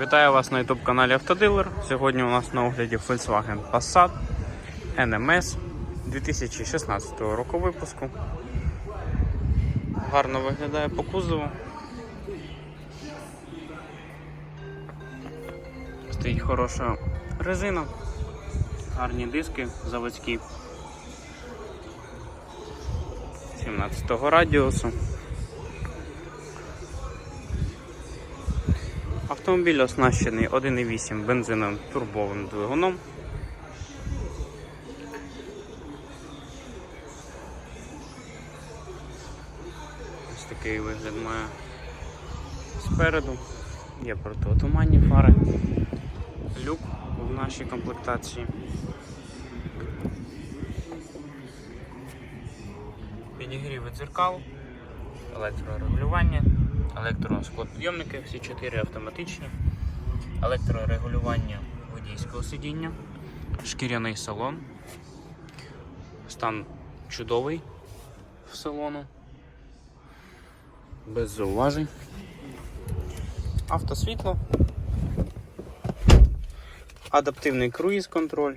Вітаю вас на YouTube каналі Автодилер. Сьогодні у нас на огляді Volkswagen Passat NMS 2016 року випуску. Гарно виглядає по кузову. Стоїть хороша резина, гарні диски заводські 17 го радіусу. Автомобіль оснащений 1,8 бензиновим турбовим двигуном. Ось такий вигляд має спереду. Є протиотуманні фари, люк в нашій комплектації. Підігріви дзеркал, електрорегулювання, електросклопідйомники, всі чотири автоматичні, електрорегулювання водійського сидіння, шкіряний салон, стан чудовий в салону, без зауважень, автосвітло, адаптивний круїз контроль,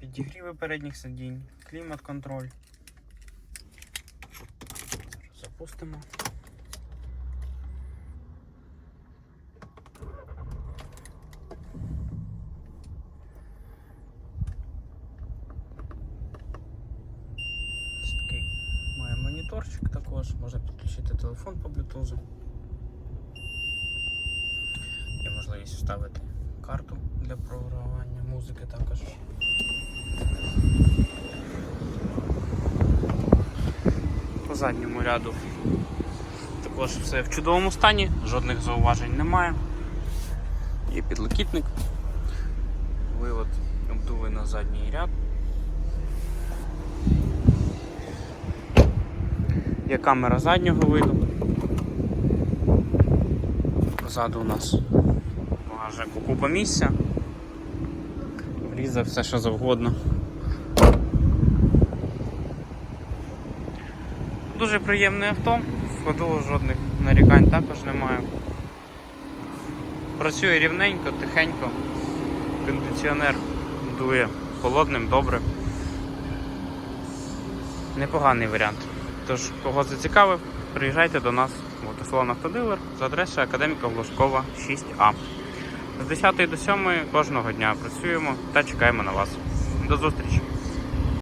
підігріви передніх сидінь, клімат контроль. Запустимо. Ось Такий має моніторчик також, можна підключити телефон по блютузу. Є можливість вставити карту для програвання музики також. Задньому ряду також все в чудовому стані, жодних зауважень немає. Є підлокітник, вивод обдуви на задній ряд. Є камера заднього виду. Позаду у нас багажнику купа місця. Влізе все, що завгодно. Дуже приємне авто, ходу жодних нарікань також немає. Працює рівненько, тихенько, кондиціонер дує холодним, добре. Непоганий варіант. Тож, кого зацікавив, приїжджайте до нас в автосалон Автодилер за адресою Академіка Глушкова 6А. З 10 до 7 кожного дня працюємо та чекаємо на вас. До зустрічі!